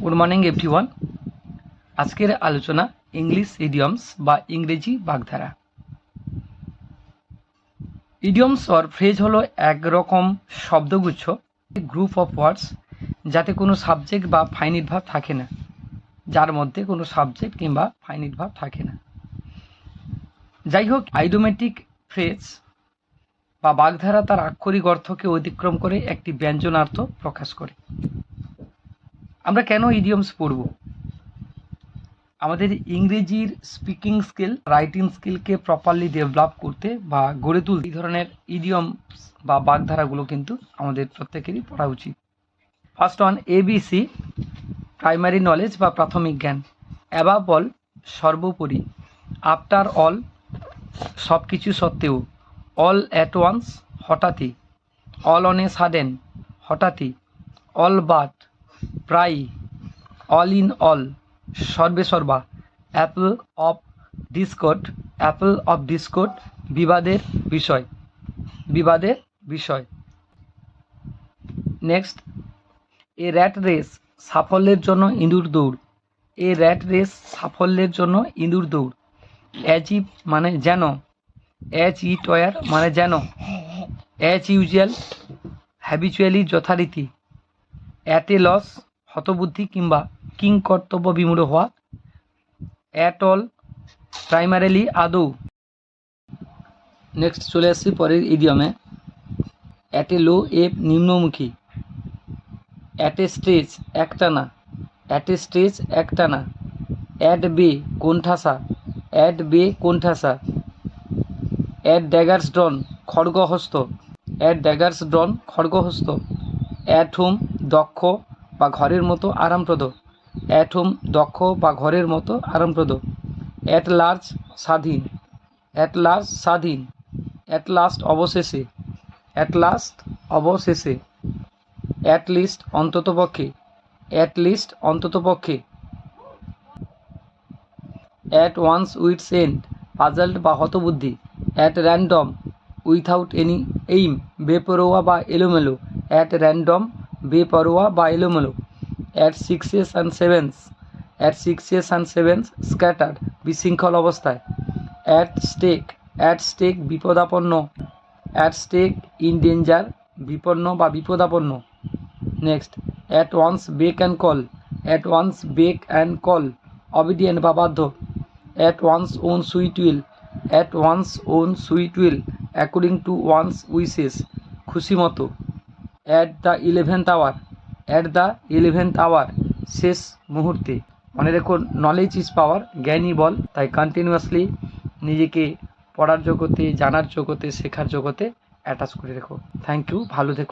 Good morning everyone আজকের আলোচনা English idioms বা ইংরেজি বাগধারা। ইডিয়মস অর ফ্রেজ হলো একরকম শব্দগুচ্ছ গ্রুপ অফ ওয়ার্ডস যাতে কোনো সাবজেক্ট বা ফাইনিট ভাব থাকে না, যার মধ্যে কোনো সাবজেক্ট কিংবা ফাইনিট ভাব থাকে না। যাই হোক আইডোমেটিক ফ্রেজ বা বাগধারা তার আক্ষরিক অর্থকে অতিক্রম করে একটি ব্যঞ্জনার্থ প্রকাশ করে। আমরা কেন ইডিয়মস পড়ব? আমাদের ইংরেজির স্পিকিং স্কিল রাইটিং স্কিলকে প্রপারলি ডেভেলপ করতে বা গড়ে তুলতে এই ধরনের ইডিয়ম বা বাগধারাগুলো কিন্তু আমাদের প্রত্যেকেরই পড়া উচিত। First one ABC primary knowledge বা প্রাথমিক জ্ঞান। অ্যাবাব অল সর্বোপরি আফটার অল সব কিছু সত্ত্বেও all at once all on a a sudden হঠাৎই অল বাট প্রায় অল ইন অল সর্বে সর্বা apple of discord apple of discord বিবাদের বিষয় বিবাদের বিষয়। নেক্সট এ র্যাট রেস সাফল্যের জন্য ইঁদুর দৌড়। এ র্যাট রেস সাফল্যের জন্য ইঁদুর দৌড়। অ্যাচিভ মানে যেন অ্যাচ ইট ওয়ার মানে যেন অ্যাচ ইউজুয়াল হ্যাবিচুয়ালি যথারীতি। অ্যাট এ লস হতবুদ্ধি কিংবা কিং বিমূঢ় হওয়া অ্যাট অল প্রাইমারিলি আদৌ। নেক্সট চলে আসছি পরের ইডিয়মে অ্যাট লো এ নিম্নমুখী। অ্যাট এ স্টেজ একটানা। অ্যাট এ স্টেজ একটানা। অ্যাট বে কোণঠাসা। অ্যাট বে কোণঠাসা। অ্যাট ড্যাগার্স ডন খড়গহস্ত। অ্যাট ড্যাগার্স ডন খড়গহস্ত। অ্যাট হোম দক্ষ। বা ঘরের মতো আরামপ্রদ। অ্যাট হোম দক্ষ বা ঘরের মতো আরামপ্রদ। অ্যাট লার্জ স্বাধীন। অ্যাট লার্জ স্বাধীন। অ্যাট লাস্ট অবশেষে। অ্যাট লাস্ট অবশেষে। অ্যাট লিস্ট অন্ততপক্ষে। অ্যাট লিস্ট অন্ততপক্ষে। At one's wits end puzzled বা হতবুদ্ধি। At random without any aim বেপরোয়া বা এলোমেলো। অ্যাট র্যান্ডম বেপরোয়া বা এলোমেলো at sixes and sevens at sixes and sevens scattered বিশৃঙ্খল অবস্থায়। অ্যাট স্টেক অ্যাট স্টেক বিপদাপন্ন। অ্যাট স্টেক ইন ডেঞ্জার বিপন্ন বা বিপদাপন্ন। Next at one's beck and call at one's beck and call obedient বা বাধ্য। At one's own sweet will at one's own sweet will according to one's wishes খুশি মতো। At the eleventh hour at the eleventh hour শেষ মুহূর্তে। মনে রেখো knowledge is power জ্ঞানই বল। তাই continuously নিজেকে পড়ার জগতে, জানার জগতে, শেখার জগতে অ্যাটাচ করে রেখো। থ্যাংক ইউ ভালো থেকো।